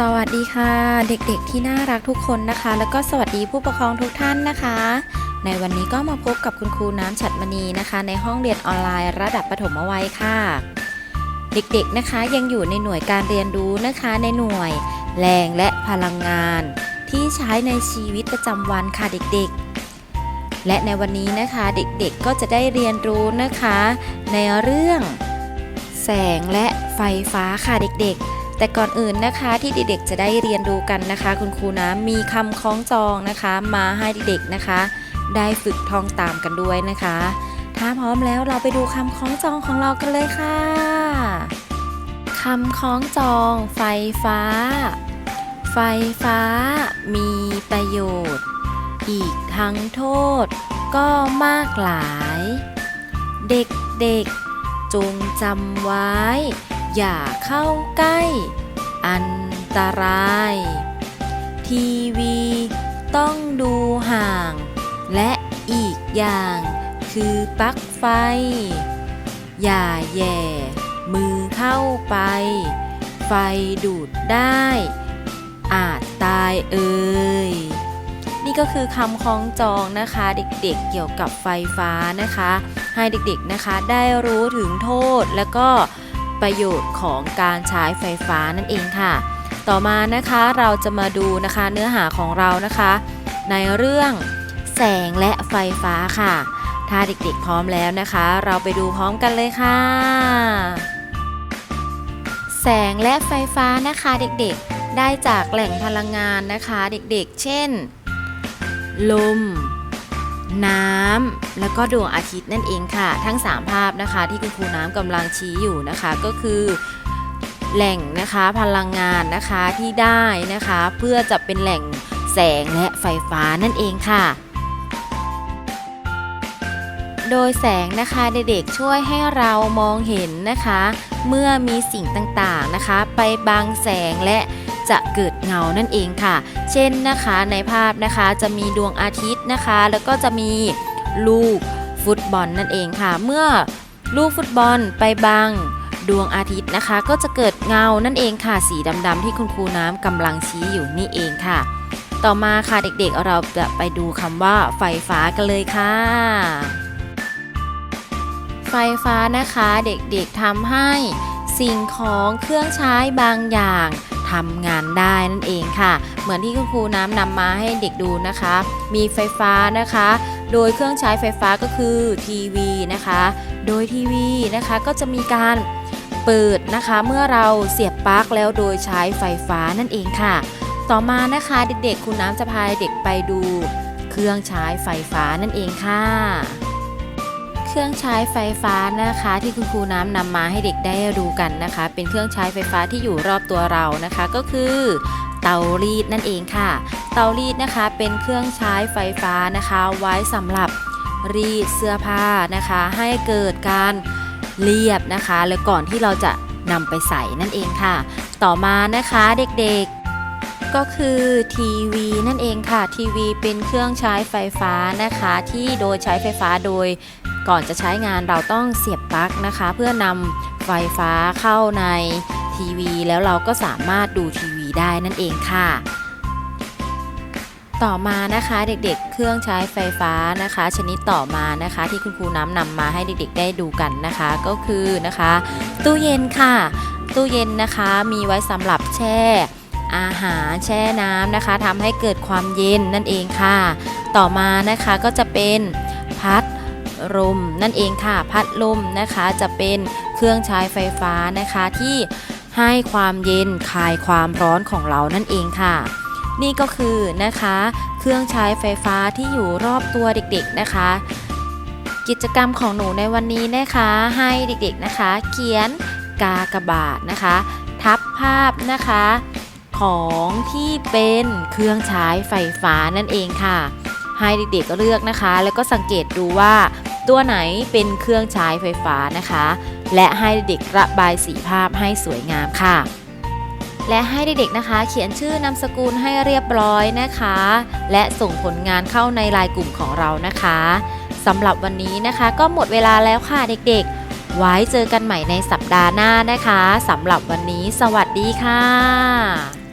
สวัสดีค่ะ เด็กๆที่น่ารักทุกคนนะคะ แล้วก็สวัสดีผู้ปกครองทุกท่านนะคะ ในวันนี้ก็มาพบกับคุณครูน้ำฉัดมณีนะคะ ในห้องเรียนออนไลน์ระดับประถมวัยค่ะ เด็กๆนะคะยังอยู่ในหน่วยการเรียนรู้นะคะในหน่วย แรงและพลังงาน ที่ใช้ในชีวิตประจำวันค่ะเด็กๆ และในวันนี้นะคะเด็กๆก็จะได้เรียนรู้นะคะ ในเรื่อง แสงและไฟฟ้าค่ะเด็กๆ แต่ก่อนอื่นนะคะที่เด็กๆจะได้เรียนรู้กันนะคะ คุณครูนะมีคำคล้องจองนะคะ มาให้เด็กๆนะคะ ได้ฝึกท่องตามกันด้วยนะคะ ถ้าพร้อมแล้วเราไปดูคำคล้องจองของเรากันเลยค่ะคำคล้องจองไฟฟ้า ไฟฟ้ามีประโยชน์ อีกทั้งโทษก็มากหลาย เด็กๆจงจำไว้ อย่าเข้าใกล้ อันตราย ทีวีต้องดูห่าง และอีกอย่างคือปลั๊กไฟ อย่าแย่มือเข้าไป ไฟดูดได้ อาจตายเอ่ยนี่ก็คือคำคล้องจองนะคะเด็กๆเกี่ยวกับไฟฟ้านะคะ ให้เด็กๆนะคะได้รู้ถึงโทษและก็ ประโยชน์ของการใช้ไฟฟ้านั่นเองค่ะ ต่อมานะคะเราจะมาดูนะคะเนื้อหาของเรานะคะ ในเรื่องแสงและไฟฟ้าค่ะ ถ้าเด็กๆพร้อมแล้วนะคะ เราไปดูพร้อมกันเลยค่ะ แสงและไฟฟ้านะคะเด็กๆได้จากแหล่งพลังงานนะคะ เด็กๆ เช่น ลม น้ำแล้วก็ดวงอาทิตย์นั่นเองค่ะ ทั้ง 3 ภาพนะคะ ที่คุณครูน้ำกำลังชี้อยู่นะคะก็คือแหล่งนะคะพลังงานนะคะที่ได้นะคะเพื่อจะเป็นแหล่งแสงและไฟฟ้านั่นเองค่ะ โดยแสงนะคะเด็กๆช่วยให้เรามองเห็นนะคะ เมื่อมีสิ่งต่างๆนะคะ ไปบังแสงและ จะเกิดเงานั่นเองค่ะ เช่นนะคะในภาพนะคะจะมีดวงอาทิตย์นะคะ แล้วก็จะมีลูกฟุตบอลนั่นเองค่ะ เมื่อลูกฟุตบอลไปบังดวงอาทิตย์นะคะ ก็จะเกิดเงานั่นเองค่ะสีดำๆที่คุณครูน้ำกำลังชี้อยู่นี่เองค่ะ ต่อมาค่ะเด็กๆ เราจะไปดูคำว่าไฟฟ้ากันเลยค่ะ ไฟฟ้านะคะเด็กๆทำให้สิ่งของเครื่องใช้บางอย่าง ทำงานได้นั่นเองค่ะ เหมือนที่คุณครูน้ำนำมาให้เด็กดูนะคะ มีไฟฟ้านะคะ โดยเครื่องใช้ไฟฟ้าก็คือทีวีนะคะ โดยทีวีนะคะก็จะมีการเปิดนะคะเมื่อเราเสียบปลั๊กแล้วโดยใช้ไฟฟ้านั่นเองค่ะ ต่อมานะคะเด็กๆคุณน้ำจะพาเด็กไปดู เครื่องใช้ไฟฟ้านั่นเองค่ะ เครื่องใช้ไฟฟ้านะคะ ที่คุณครูน้ำนำมาให้เด็กได้ดูกันนะคะ เป็นเครื่องใช้ไฟฟ้าที่อยู่รอบตัวเรานะคะ ก็คือเตารีดนั่นเองค่ะ เตารีดนะคะเป็นเครื่องใช้ไฟฟ้านะคะ ไว้สำหรับรีดเสื้อผ้านะคะ ให้เกิดการเรียบนะคะ แล้วก่อนที่เราจะนำไปใส่นั่นเองค่ะ ต่อมานะคะเด็กๆ ก็คือทีวีนั่นเองค่ะ ทีวีเป็นเครื่องใช้ไฟฟ้านะคะ ที่โดยใช้ไฟฟ้าโดย ก่อนจะใช้งานเราต้องเสียบปลั๊กนะคะ เพื่อนำไฟฟ้าเข้าในทีวี แล้วเราก็สามารถดูทีวีได้นั่นเองค่ะ ต่อมานะคะเด็กๆ เครื่องใช้ไฟฟ้านะคะ ชนิดต่อมานะคะ ที่คุณครูน้ำนำมาให้เด็กๆ ได้ดูกันนะคะ ก็คือนะคะ ตู้เย็นค่ะ ตู้เย็นนะคะมีไว้สำหรับแช่อาหารแช่น้ำนะคะทำให้เกิดความเย็นนั่นเองค่ะ ต่อมานะคะก็จะเป็นพัด ลมนั่นเองค่ะ พัดลมนะคะจะเป็นเครื่องใช้ไฟฟ้านะคะที่ให้ความเย็นคลายความร้อนของเรานั่นเองค่ะ นี่ก็คือนะคะ เครื่องใช้ไฟฟ้าที่อยู่รอบตัวเด็กๆนะคะ กิจกรรมของหนูในวันนี้นะคะ ให้เด็กๆนะคะ เขียนกากบาทนะคะ ทับภาพนะคะ ของที่เป็นเครื่องใช้ไฟฟ้านั่นเองค่ะ ให้เด็กๆเลือกนะคะ แล้วก็สังเกตดูว่า ตัวไหนเป็นเครื่องใช้ไฟฟ้านะคะ และให้เด็กระบายสีภาพให้สวยงามค่ะ และให้เด็กๆนะคะ เขียนชื่อนามสกุลให้เรียบร้อยนะคะ และส่งผลงานเข้าในไลน์กลุ่มของเรานะคะสำหรับวันนี้นะคะ ก็หมดเวลาแล้วค่ะเด็กๆ ไว้เจอกันใหม่ในสัปดาห์หน้านะคะสำหรับวันนี้ สวัสดีค่ะ